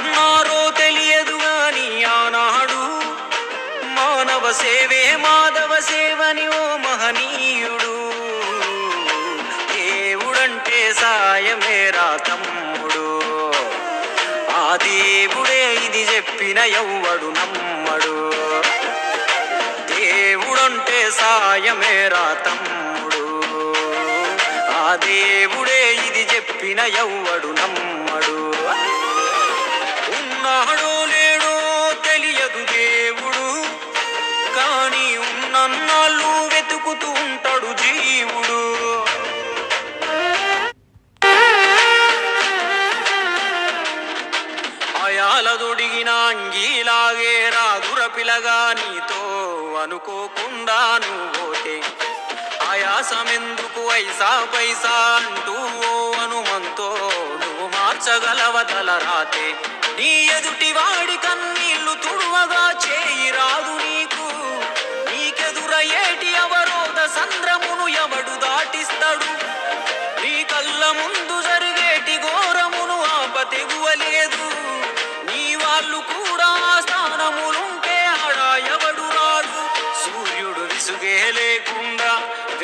అన్నారో తెలియదు గాని ఆనాడు మానవ సేవే మాధవ సేవని ఓ మహనీయుడు. దేవుడంటే సాయమేరా తమ్ముడు. ఆ దేవుడే ఇది చెప్పిన ఎవ్వడు నమ్మడు. దేవుడంటే సాయమేరా తమ్ముడు. ఆ దేవుడే ఇది చెప్పిన ఎవ్వడు నమ్మ రాదుర నీతో అనుకోకుండా నువ్వోతే ఆయాసమెందుకు ఐసా పైసా అంటూ ఓ అనుమంతో నువ్వు మార్చగలవ తల రాతే. నీ ఎదుటి వాడి కన్నీళ్ళు తుడువగా చేయి.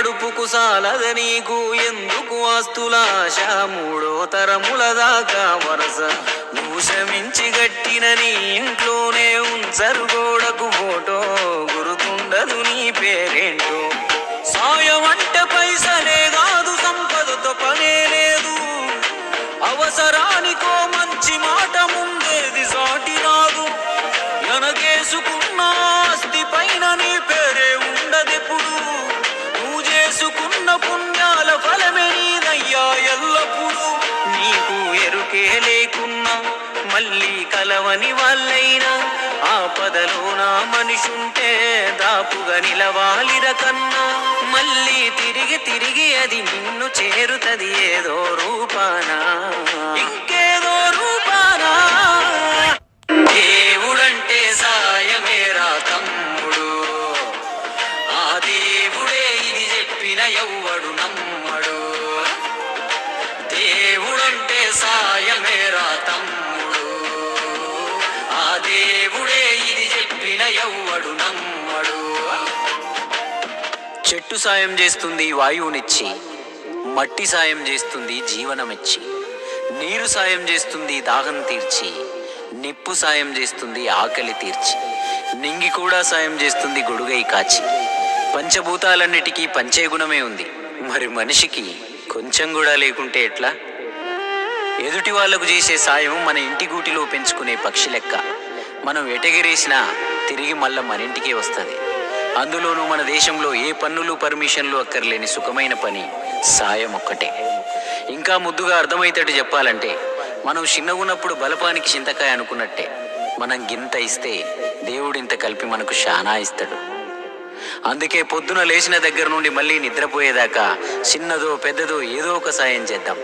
కడుపుకు సాలద నీకు ఎందుకు ఆస్తులాశ? మూడో తరముల దాకా వరస. నువ్వు శ్రమించి గట్టిన నీ ఇంట్లోనే ఉంచరు గోడకు ఫోటో. గురుతుండదు నీ పేరేంటో. సాయం అంటే పైసలే కాదు సంపదతో పనే లేదు. అవసరాన్ని ఎరుకే లేకున్నా మళ్ళీ కలవని వాళ్ళైనా ఆపదలో నా మనిషుంటే దాపుగా నిలవాలిర కన్నా మళ్ళీ తిరిగి తిరిగి అది నిన్ను చేరుతది ఏదో రూపానా? ఇంకేదో రూపానా? దేవుడంటే సాయమేరా తమ్ముడు ఆ దేవుడే ఇది చెప్పిన ఎవ్వడు నమ్ము చెట్టు సాయం చేస్తుంది వాయువునిచ్చి మట్టి సాయం చేస్తుంది జీవనమిచ్చి నీరు సాయం చేస్తుంది దాహం తీర్చి నిప్పు సాయం చేస్తుంది ఆకలి తీర్చి నింగి కూడా సాయం చేస్తుంది గొడుగై కాచి. పంచభూతాలన్నిటికీ పంచే గుణమే ఉంది. మరి మనిషికి కొంచెం కూడా లేకుంటే ఎట్లా? ఎదుటి వాళ్ళకు చేసే సాయం మన ఇంటి గూటిలో పెంచుకునే పక్షి లెక్క. మనం ఎటగిరేసినా తిరిగి మళ్ళా మన ఇంటికే వస్తుంది. అందులోనూ మన దేశంలో ఏ పన్నులు పర్మిషన్లు అక్కర్లేని సుఖమైన పని? సాయం ఒక్కటే. ఇంకా ముద్దుగా అర్థమయ్యేటట్టు చెప్పాలంటే మనం చిన్నగున్నప్పుడు బలపానికి చింతకాయ అనుకున్నట్టే మనం గింత ఇస్తే దేవుడింత కలిపి మనకు శానా ఇస్తాడు. అందుకే పొద్దున లేచిన దగ్గర నుండి మళ్ళీ నిద్రపోయేదాకా చిన్నదో పెద్దదో ఏదో ఒక సాయం చేద్దాం.